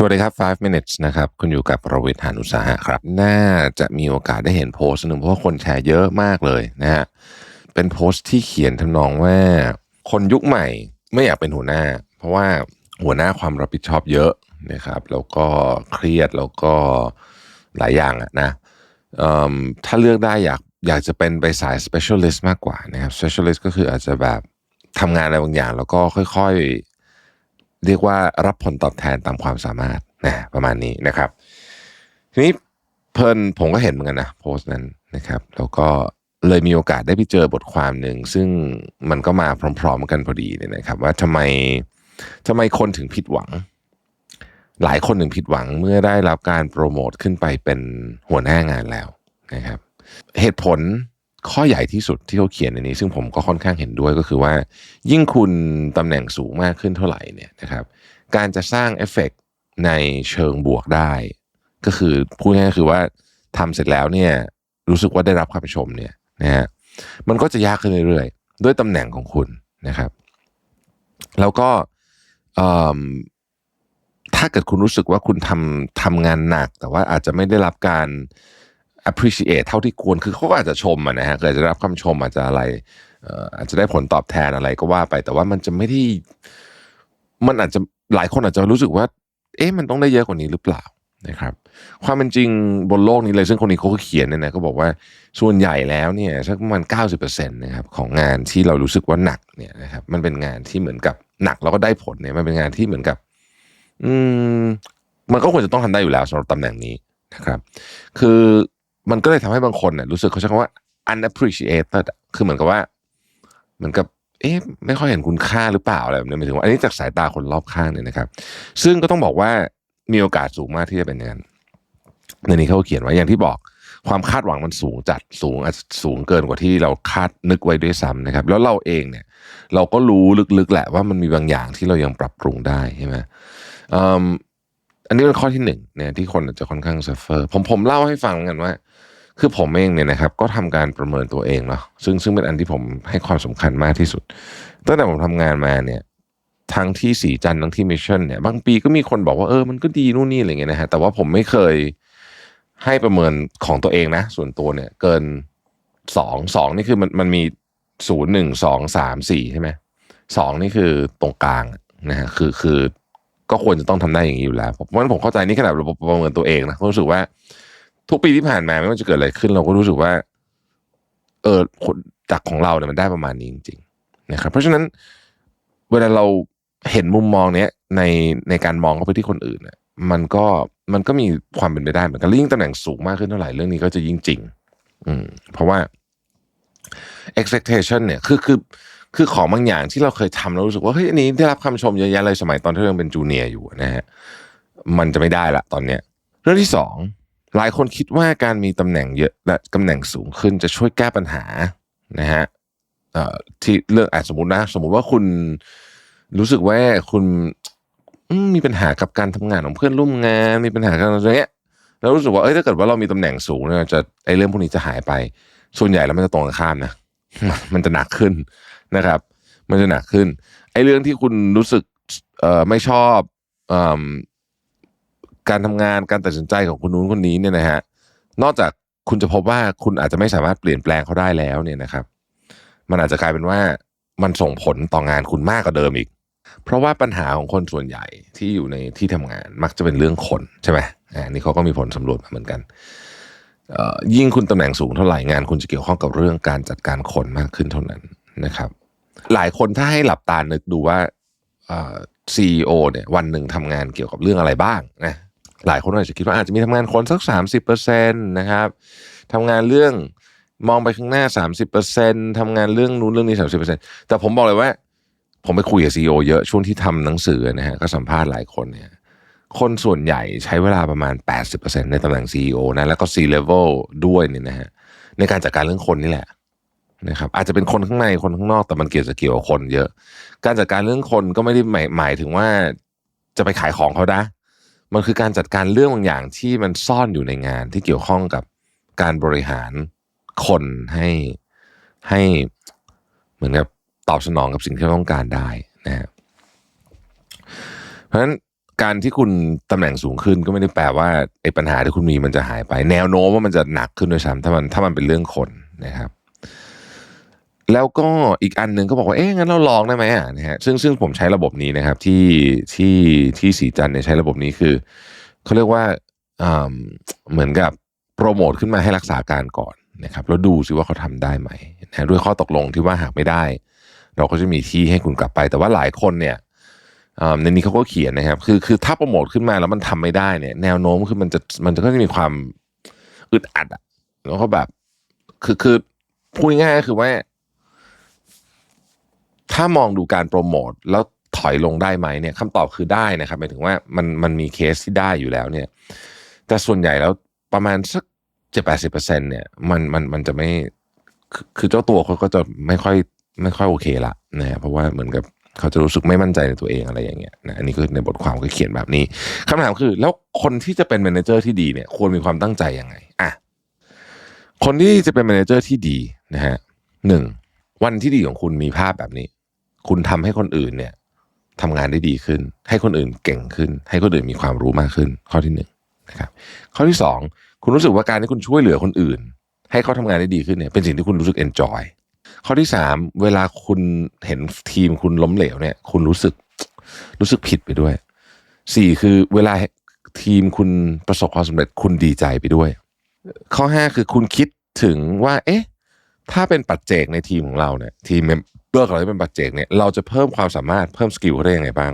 สวัสดีครับ 5 minutes นะครับ คุณอยู่กับประเวทยานุสาหะครับ น่าจะมีโอกาสได้เห็นโพสต์หนึ่งเพราะว่าคนแชร์เยอะมากเลยนะฮะ เป็นโพสต์ที่เขียนทำนองว่า คนยุคใหม่ไม่อยากเป็นหัวหน้า เพราะว่าหัวหน้าความรับผิดชอบเยอะนะครับ แล้วก็เครียดแล้วก็หลายอย่างอะนะถ้าเลือกได้อยากอยากจะเป็นไปสาย specialist มากกว่านะครับ specialist ก็คืออาจจะแบบทำงานอะไรบางอย่าง แล้วก็ค่อยๆ เรียกว่ารับผลตอบแทนตามความสามารถนะประมาณนี้นะครับทีนี้เพลินผมก็เห็นเหมือนกันนะโพสต์นั้นนะครับ แล้วก็เลยมีโอกาสได้ไปเจอบทความหนึ่งซึ่งมันก็มาพร้อม ๆ กันพอดีเนี่ยนะครับ ว่าทำไมทำไมคนถึงผิดหวัง หลายคนถึงผิดหวังเมื่อได้รับการโปรโมทขึ้นไปเป็นหัวหน้างานแล้วนะครับ เหตุผล ข้อใหญ่ที่สุดที่เขาเขียนในนี้ ซึ่งผมก็ค่อนข้างเห็นด้วยก็คือว่า ยิ่งคุณตำแหน่งสูงมากขึ้นเท่าไหร่เนี่ยนะครับ การจะสร้างเอฟเฟกต์ในเชิงบวกได้ ก็คือพูดง่ายๆคือว่าทำเสร็จแล้วเนี่ยรู้สึกว่าได้รับความชมเนี่ยนะฮะมันก็จะยากขึ้นเรื่อยๆ ด้วยตำแหน่งของคุณนะครับ แล้วก็ถ้าเกิดคุณรู้สึกว่าคุณทำทำงานหนัก แต่ว่าอาจจะไม่ได้รับการ appreciate เท่าที่ควรคือเขาก็อาจจะชมะนะฮะเกิดจะรับคำชมอาจจะอะไรเอ่ออาจจะได้ผลตอบแทนอะไรก็ว่าไป แต่ว่ามันจะไม่ได้มันอาจจะหลายคนอาจจะรู้สึกว่า เอ๊ะมันต้องได้เยอะกว่านี้หรือเปล่านะครับ ความเป็นจริงบนโลกนี้เลยซึ่งคนนี้เขาก็เขียนเนี่ยนะก็บอกว่าส่วนใหญ่แล้วเนี่ยสักประมาณ90%นะครับของงานที่เรารู้สึกว่าหนักเนี่ยนะครับ มันเป็นงานที่เหมือนกับหนักแล้วก็ได้ผลเนี่ยมันเป็นงานที่เหมือนกับ อืมมันก็ควรจะต้องทำได้อยู่แล้วสำหรับตำแหน่งนี้นะครับ คือ มันก็เลยทำให้บางคนเนี่ยรู้สึกเขาใช้คำว่า unappreciated คือเหมือนกับว่า เหมือนกับ เอ๊ะไม่ค่อยเห็นคุณค่าหรือเปล่าอะไรแบบนี้หมายถึงว่าอันนี้จากสายตาคนรอบข้างเนี่ยนะครับ ซึ่งก็ต้องบอกว่ามีโอกาสสูงมากที่จะเป็นอย่างนั้นในนี้เขาเขียนไว้อย่างที่บอกความคาดหวังมันสูงจัดสูงอาจจะสูงเกินกว่าที่เราคาดนึกไว้ด้วยซ้ำนะครับ แล้วเราเองเนี่ย เราก็รู้ลึกๆแหละว่ามันมีบางอย่างที่เรายังปรับปรุงได้ใช่ไหม อันนี้เป็นข้อที่หนึ่งเนี่ยที่คนอาจจะค่อนข้างซัฟเฟอร์ผมผมเล่าให้ฟังกันว่า คือผมเองเนี่ยนะครับ ก็ทำการประเมินตัวเองเนาะซึ่งซึ่งเป็นอันที่ผมให้ความสำคัญมากที่สุด ตั้งแต่ผมทำงานมาเนี่ยทั้งที่สีจันท์ทั้งที่มิชชั่นเนี่ยบางปีก็มีคนบอกว่าเออมันก็ดีนู่นนี่อะไรเงี้ยนะฮะแต่ว่าผมไม่เคยให้ประเมินของตัวเองนะ ส่วนตัวเนี่ย เกินสองสองนี่คือมันมันมีศูนย์หนึ่งสองสามสี่ใช่ไหมสองนี่คือตรงกลางนะฮะคือคือ ก็ควรจะต้องทำได้อย่างนี้อยู่แล้วเพราะฉะนั้นผมเข้าใจนี่ขนาดเราประเมินตัวเองนะรู้สึกว่า ทุกปีที่ผ่านมาไม่ว่าจะเกิดอะไรขึ้น เราก็รู้สึกว่า เออคนจากของเราเนี่ยมันได้ประมาณนี้จริง ๆ นะครับ เพราะฉะนั้นเวลาเราเห็นมุมมองเนี้ยในในการมองเข้าไปที่คนอื่นเนี่ยมันก็มันก็มีความเป็นไปได้เหมือนกันยิ่งตำแหน่งสูงมากขึ้นเท่าไหร่เรื่องนี้ก็จะยิ่งจริง อืม เพราะว่า expectation เนี่ยคือคือ คือของบางอย่างที่เราเคยทำแล้วรู้สึกว่าเฮ้ยอันนี้ได้รับคำชมเยอะแยะเลยสมัยตอนที่เราเป็นจูเนียร์อยู่นะฮะมันจะไม่ได้ละตอนเนี้ย เรื่องที่สองหลายคนคิดว่าการมีตำแหน่งเยอะและตำแหน่งสูงขึ้นจะช่วยแก้ปัญหานะฮะที่เรื่องอาจสมมตินะสมมติว่าคุณรู้สึกว่าคุณมีปัญหากับการทำงานของเพื่อนร่วมงานมีปัญหากันอะไรเงี้ยแล้วรู้สึกว่าเอ้ยถ้าเกิดว่าเรามีตำแหน่งสูงเนี่ยจะไอ้เรื่องพวกนี้จะหายไป ส่วนใหญ่แล้วมันจะตรงกันข้ามนะมันจะหนักขึ้น นะครับ มันจะหนักขึ้นไอ้เรื่องที่คุณรู้สึกเอ่อไม่ชอบเอ่อการทำงานการตัดสินใจของคนนู้นคนนี้เนี่ยนะฮะนอกจากคุณจะพบว่าคุณอาจจะไม่สามารถเปลี่ยนแปลงเขาได้แล้วเนี่ยนะครับ มันอาจจะกลายเป็นว่ามันส่งผลต่องานคุณมากกว่าเดิมอีก เพราะว่าปัญหาของคนส่วนใหญ่ที่อยู่ในที่ทำงานมักจะเป็นเรื่องคนใช่ไหมอ่านี่เขาก็มีผลสำรวจมาเหมือนกันยิ่งคุณตำแหน่งสูงเท่าไหร่งาน คุณจะเกี่ยวข้องกับเรื่องการจัดการคนมากขึ้นเท่านั้นนะครับ หลายคนถ้าให้หลับตานึกดูว่าซีอีโอเนี่ยวันหนึ่งทำงานเกี่ยวกับเรื่องอะไรบ้างนะหลายคนอาจจะคิดว่าอาจจะมีทำงานคนสักสามสิบเปอร์เซ็นตนะครับทำงานเรื่องมองไปข้างหน้า 30%ทำงานเรื่องนู้นเรื่องนี้ 30%แต่ผมบอกเลยว่า ผมไปคุยกับซีอเยอะช่วงที่ทำหนังสือนะฮะก็สัมภาษณ์หลายคนเนี่ยคนส่วนใหญ่ใช้เวลาประมาณ 80%ในตำแหน่ง CEO นะแล้วก็ C level ด้วยเนี่ยนะฮะในการจัดการเรื่องคนนี่แหละ นะครับอาจจะเป็นคนข้างในคนข้างนอกแต่มันเกี่ยวจะเกี่ยวกับคนเยอะ การจัดการเรื่องคนก็ไม่ได้หมายหมายถึงว่าจะไปขายของเขานะมันคือการจัดการเรื่องบางอย่างที่มันซ่อนอยู่ในงานที่เกี่ยวข้องกับการบริหารคนให้ให้เหมือนกับตอบสนองกับสิ่งที่เราต้องการได้นะฮะเพราะฉะนั้นการที่คุณตำแหน่งสูงขึ้นก็ไม่ได้แปลว่าไอ้ปัญหาที่คุณมีมันจะหายไป แนวโน้มว่ามันจะหนักขึ้นด้วยซ้ำถ้ามันถ้ามันเป็นเรื่องคนนะครับ แล้วก็อีกอันหนึ่งก็บอกว่าเอ๊ะงั้นเราลองได้ไหมอะนะฮะซึ่งซึ่งผมใช้ระบบนี้นะครับ ที่ที่ที่สีจันเนี่ยใช้ระบบนี้คือเขาเรียกว่าอ่าเหมือนกับโปรโมทขึ้นมาให้รักษาการก่อนนะครับแล้วดูซิว่าเขาทำได้ไหมนะด้วยข้อตกลงที่ว่าหากไม่ได้ เราก็จะมีที่ให้คุณกลับไป แต่ว่าหลายคนเนี่ยอ่าในนี้เขาก็เขียนนะครับ คือคือถ้าโปรโมทขึ้นมาแล้วมันทำไม่ได้เนี่ย แนวโน้มคือมันจะมันจะก็จะมีความอึดอัดอะแล้วก็แบบ คือคือพูดง่ายๆก็คือว่า ถ้ามองดูการโปรโมทแล้วถอยลงได้ไหมเนี่ยคำตอบคือได้นะครับหมายถึงว่ามันมันมีเคสที่ได้อยู่แล้วเนี่ย แต่ส่วนใหญ่แล้วประมาณสักเจ็ดแปดสิบเปอร์เซ็นเนี่ยมันมันมันจะไม่คือเจ้าตัวเขาก็จะไม่ค่อยไม่ค่อยโอเคละนะเพราะว่าเหมือนกับเขาจะรู้สึกไม่มั่นใจในตัวเองอะไรอย่างเงี้ยนะอันนี้คือในบทความก็เขียนแบบนี้คำถามคือ แล้วคนที่จะเป็นแมเนเจอร์ที่ดีเนี่ย ควรมีความตั้งใจยังไงอะคนที่จะเป็นแมเนเจอร์ที่ดีนะฮะหนึ่งวันที่ดีของคุณมีภาพแบบนี้ คุณทำให้คนอื่นเนี่ยทำงานได้ดีขึ้น ให้คนอื่นเก่งขึ้น ให้คนอื่นมีความรู้มากขึ้น ข้อที่หนึ่งนะครับข้อที่สองคุณรู้สึกว่าการที่คุณช่วยเหลือคนอื่น ให้เขาทำงานได้ดีขึ้นเนี่ยเป็นสิ่งที่คุณรู้สึกเอนจอยข้อที่สามเวลาคุณเห็นทีมคุณล้มเหลวเนี่ย คุณรู้สึกรู้สึกผิดไปด้วยสี่คือเวลาทีมคุณประสบความสำเร็จคุณดีใจไปด้วย ข้อห้าคือคุณคิดถึงว่า เอ๊ะ ถ้าเป็นปัจเจกในทีมของเราเนี่ยทีมเมมเบอร์ของเราที่เป็นปัจเจกเนี่ยเราจะเพิ่มความสามารถเพิ่มสกิลเขาได้ยังไงบ้าง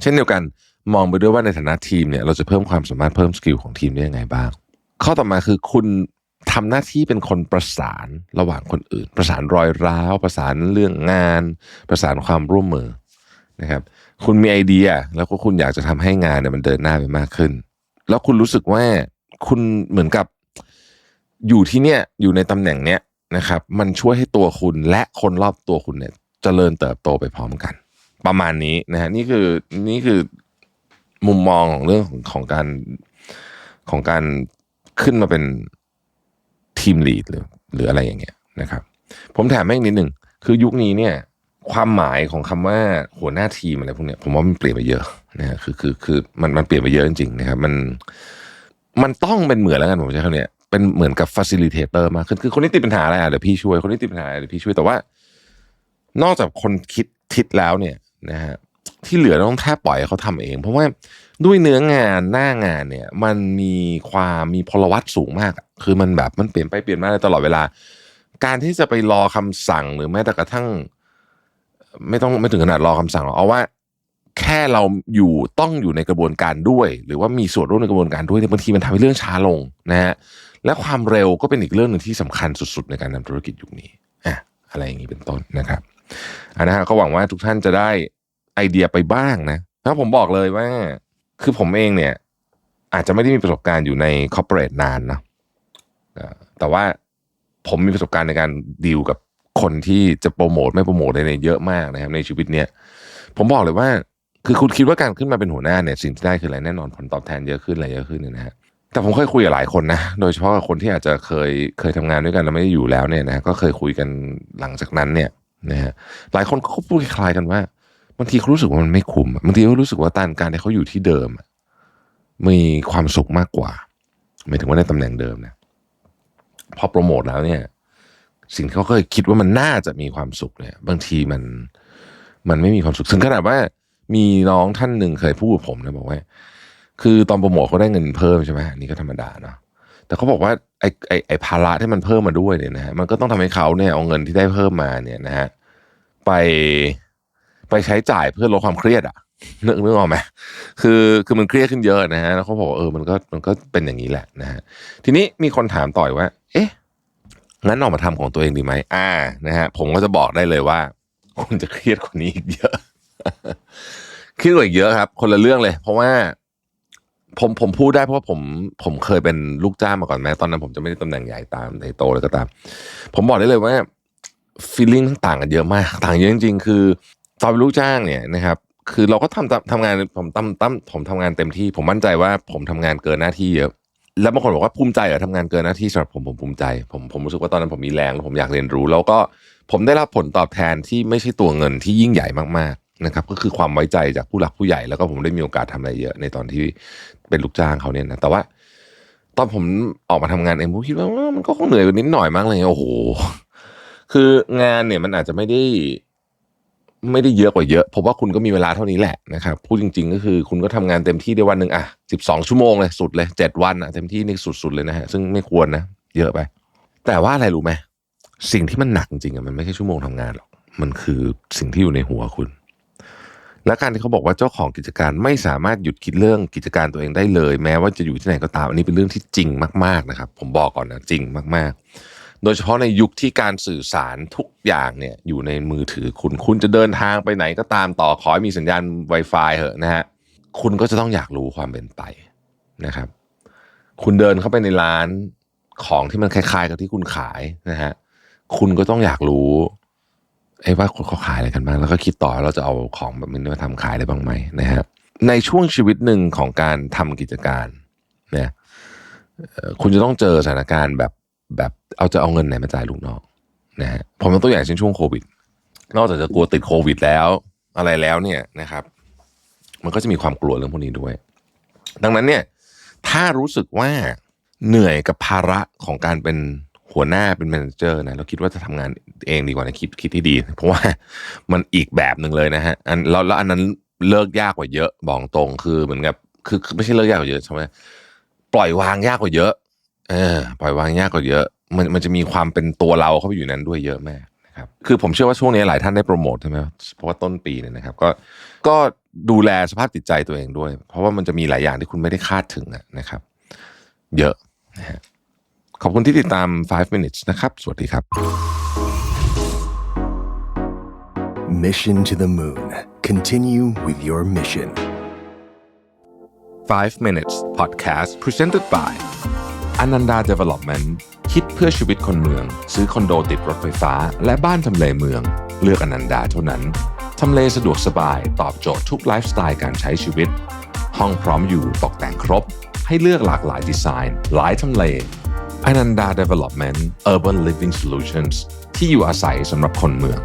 เช่นเดียวกันมองไปด้วยว่าในฐานะทีมเนี่ยเราจะเพิ่มความสามารถเพิ่มสกิลของทีมได้ยังไงบ้าง ข้อต่อมาคือคุณทำหน้าที่เป็นคนประสานระหว่างคนอื่น ประสานรอยร้าว ประสานเรื่องงาน ประสานความร่วมมือนะครับ คุณมีไอเดียแล้วก็คุณอยากจะทำให้งานเนี่ยมันเดินหน้าไปมากขึ้น แล้วคุณรู้สึกว่าคุณเหมือนกับ อยู่ที่เนี่ยอยู่ในตำแหน่งเนี้ยนะครับ มันช่วยให้ตัวคุณและคนรอบตัวคุณเนี่ยจเจริญเติบโตไปพร้อมกัน ประมาณนี้นะฮะนี่คือนี่คือมุมมองของเรื่องของของการของการขึ้นมาเป็นทีมลีดหรือ หรืออะไรอย่างเงี้ยนะครับ ผมแถมแม่งนิดหนึ่งคือยุคนี้เนี่ย ความหมายของคำว่าหัวหน้าทีมอะไรพวกเนี้ยผมว่ามันเปลี่ยนไปเยอะนะฮะคือคือคือมันมันเปลี่ยนไปเยอะจริงๆนะครับ มันมันต้องเป็นเหมือนแล้วกันผมใช้คำเนี้ย เป็นเหมือนกับ facilitator มากขึ้นคือคนนี้ติดปัญหาอะไรอะเดี๋ยวพี่ช่วยคนนี้ติดปัญหาอะไรเดี๋ยวพี่ช่วยแต่ว่า นอกจากคนคิดทิศแล้วเนี่ยนะฮะที่เหลือต้องแทบปล่อยเขาทำเอง เพราะว่าด้วยเนื้องานหน้างานเนี่ย มันมีความมีพลวัตสูงมาก คือมันแบบมันเปลี่ยนไปเปลี่ยนมาตลอดเวลา การที่จะไปรอคำสั่งหรือแม้แต่กระทั่ง ไม่ต้องไม่ถึงขนาดรอคำสั่งหรอกเอาว่า แค่เราอยู่ต้องอยู่ในกระบวนการด้วย หรือว่ามีส่วนร่วมในกระบวนการด้วยเนี่ยบางทีมันทำให้เรื่องช้าลงนะฮะและความเร็วก็เป็นอีกเรื่องหนึ่งที่สำคัญสุดๆ ในการทำธุรกิจยุคนี้อะอะไรอย่างนี้เป็นต้นนะครับอันนะฮะก็หวังว่าทุกท่านจะได้ไอเดียไปบ้างนะแล้วผมบอกเลยว่า คือผมเองเนี่ย อาจจะไม่ได้มีประสบการณ์อยู่ในคอร์ปอเรทนานนะแต่ว่าผมมีประสบการณ์ในการดีลกับคนที่จะโปรโมทไม่โปรโมทอะไรเยเยอะมากนะครับ ในชีวิตเนี่ยผมบอกเลยว่า คือคุณคิดว่าการขึ้นมาเป็นหัวหน้าเนี่ยสิ่งที่ได้คืออะไรแน่นอนผลตอบแทนเยอะขึ้นอะไรเยอะขึ้นเนี่ยนะฮะแต่ผมเคยคุยกับหลายคนนะ โดยเฉพาะกับคนที่อาจจะเคยเคยทำงานด้วยกันแล้วไม่ได้อยู่แล้วเนี่ยนะก็เคยคุยกันหลังจากนั้นเนี่ยนะฮะหลายคนเขาพูดคล้ายกันว่าบางทีเขารู้สึกว่ามันไม่คุ้มบางทีเขารู้สึกว่าการการที่เขาอยู่ที่เดิม มีความสุขมากกว่าหมายถึงว่าในตำแหน่งเดิมนะพอโปรโมทแล้วเนี่ย สิ่งที่เขาเคยคิดว่ามันน่าจะมีความสุขเนี่ย บางทีมันมันไม่มีความสุขถึงขนาดว่า มีน้องท่านหนึ่งเคยพูดกับผมนะบอกว่า คือตอนโปรโมทเขาได้เงินเพิ่มใช่ไหมนี่ก็ธรรมดาเนาะแต่เขาบอกว่าไอ้ไอ้ไอ้ภาระที่มันเพิ่มมาด้วยเนี่ยนะฮะมันก็ต้องทำให้เขาเนี่ยเอาเงินที่ได้เพิ่มมาเนี่ยนะฮะไปไปใช้จ่ายเพื่อลดความเครียดอะนึกนึกออกไหมคือคือมันเครียดขึ้นเยอะนะฮะแล้วเขาบอกเออมันก็มันก็เป็นอย่างนี้แหละนะฮะทีนี้มีคนถามต่อยว่า เอ๊ะงั้นออกมาทำของตัวเองดีไหมอ่านะฮะผมก็จะบอกได้เลยว่า คุณจะเครียดกว่านี้อีกเยอะ ครียดกว่าอีกเยอะครับ คนละเรื่องเลย เพราะว่า ผมผมพูดได้เพราะว่าผมผมเคยเป็นลูกจ้างมาก่อนแม้ตอนนั้นผมจะไม่ได้ตำแหน่งใหญ่ตามในโตเลยก็ตาม ผมบอกได้เลยว่าฟีลลิ่งต่างกันเยอะมาก ต่างเยอะจริงๆ คือตอนเป็นลูกจ้างเนี่ยนะครับ คือเราก็ทำทำงานผมตั้มตั้มผมทำงานเต็มที่ ผมมั่นใจว่าผมทำงานเกินหน้าที่เยอะแล้วบางคนบอกว่าภูมิใจเหรอทำงานเกินหน้าที่สำหรับผมผมภูมิใจ ผมผมรู้สึกว่าตอนนั้นผมมีแรงแล้วผมอยากเรียนรู้ แล้วก็ผมได้รับผลตอบแทนที่ไม่ใช่ตัวเงินที่ยิ่งใหญ่มากๆ นะครับก็คือความไว้ใจจากผู้หลักผู้ใหญ่ แล้วก็ผมได้มีโอกาสทำอะไรเยอะในตอนที่เป็นลูกจ้างเขาเนี่ยนะแต่ว่า ตอนผมออกมาทำงานเองผมคิดว่ามันก็คงเหนื่อยนิดหน่อยมั้งเลยโอ้โห คืองานเนี่ยมันอาจจะไม่ได้ ไม่ได้เยอะกว่าเยอะเพราะว่าคุณก็มีเวลาเท่านี้แหละนะครับพูดจริง ๆ ก็คือคุณก็ทำงานเต็มที่ในวันหนึ่งอะสิบสองชั่วโมงเลยสุดเลยเจ็ดวันอะเต็มที่นี่สุดๆเลยนะฮะซึ่งไม่ควรนะเยอะไป แต่ว่าอะไรรู้ไหมสิ่งที่มันหนักจริงๆอะมันไม่ใช่ชั่วโมงทำงานหรอกมันคือสิ่งที่อยู่ในหัวคุณ และการที่เขาบอกว่าเจ้าของกิจการไม่สามารถหยุดคิดเรื่องกิจการตัวเองได้เลย แม้ว่าจะอยู่ที่ไหนก็ตาม อันนี้เป็นเรื่องที่จริงมากๆนะครับ ผมบอกก่อนนะจริงมากๆ โดยเฉพาะในยุคที่การสื่อสารทุกอย่างเนี่ยอยู่ในมือถือคุณคุณจะเดินทางไปไหนก็ตามต่อขอให้มีสัญญาณ Wi-Fi เหอะนะฮะคุณก็จะต้องอยากรู้ความเป็นไปนะครับ คุณเดินเข้าไปในร้านของที่มันคล้ายๆ กับที่คุณขายนะฮะคุณก็ต้องอยากรู้ ไอ้ว่าเขาขายอะไรกันบ้างแล้วก็คิดต่อเราจะเอาของแบบนี้มาทำขายได้บ้างไหมนะฮะในช่วงชีวิตหนึ่งของการทำกิจการเนี่ยคุณจะต้องเจอสถานการณ์แบบแบบเอาจะเอาเงินไหนมาจ่ายลูกน้องนะฮะผมยกตัวอย่างเช่นช่วงโควิด นอกจากจะกลัวติดโควิดแล้ว อะไรแล้วเนี่ยนะครับ มันก็จะมีความกลัวเรื่องพวกนี้ด้วย ดังนั้นเนี่ย ถ้ารู้สึกว่าเหนื่อยกับภาระของการเป็น หัวหน้าเป็นแมเนเจอร์นะเราคิดว่าจะทำงานเองดีกว่านะคิดคิดที่ดี เพราะว่ามันอีกแบบหนึ่งเลยนะฮะอันแล้วแล้วอันนั้นเลิกยากกว่าเยอะบอกตรงคือเหมือนกับคือไม่ใช่เลิกยากกว่าเยอะใช่ไหมปล่อยวางยากกว่าเยอะ เออ ปล่อยวางยากกว่าเยอะ มันมันจะมีความเป็นตัวเราเข้าไปอยู่นั้นด้วยเยอะมากนะครับ คือผมเชื่อว่าช่วงนี้หลายท่านได้โปรโมทใช่ไหมเพราะว่าต้นปีเนี่ยนะครับ ก็ก็ดูแลสภาพจิตใจตัวเองด้วย เพราะว่ามันจะมีหลายอย่างที่คุณไม่ได้คาดถึงนะครับ เยอะนะฮะ ขอบคุณที่ติดตาม 5 minutes นะครับ สวัสดีครับ Mission to the moon. Continue with your mission. 5 minutes podcast presented by Ananda Development คิดเพื่อชีวิตคนเมือง ซื้อคอนโดติดรถไฟฟ้า และบ้านทำเลเมือง เลือกอนันดาเท่านั้น ทำเลสะดวกสบาย ตอบโจทย์ทุกไลฟ์สไตล์การใช้ชีวิต ห้องพร้อมอยู่ตกแต่งครบ ให้เลือกหลากหลายดีไซน์ หลายทำเล Ananda Development Urban Living Solutions ที่อยู่อาศัยสำหรับคนเมือง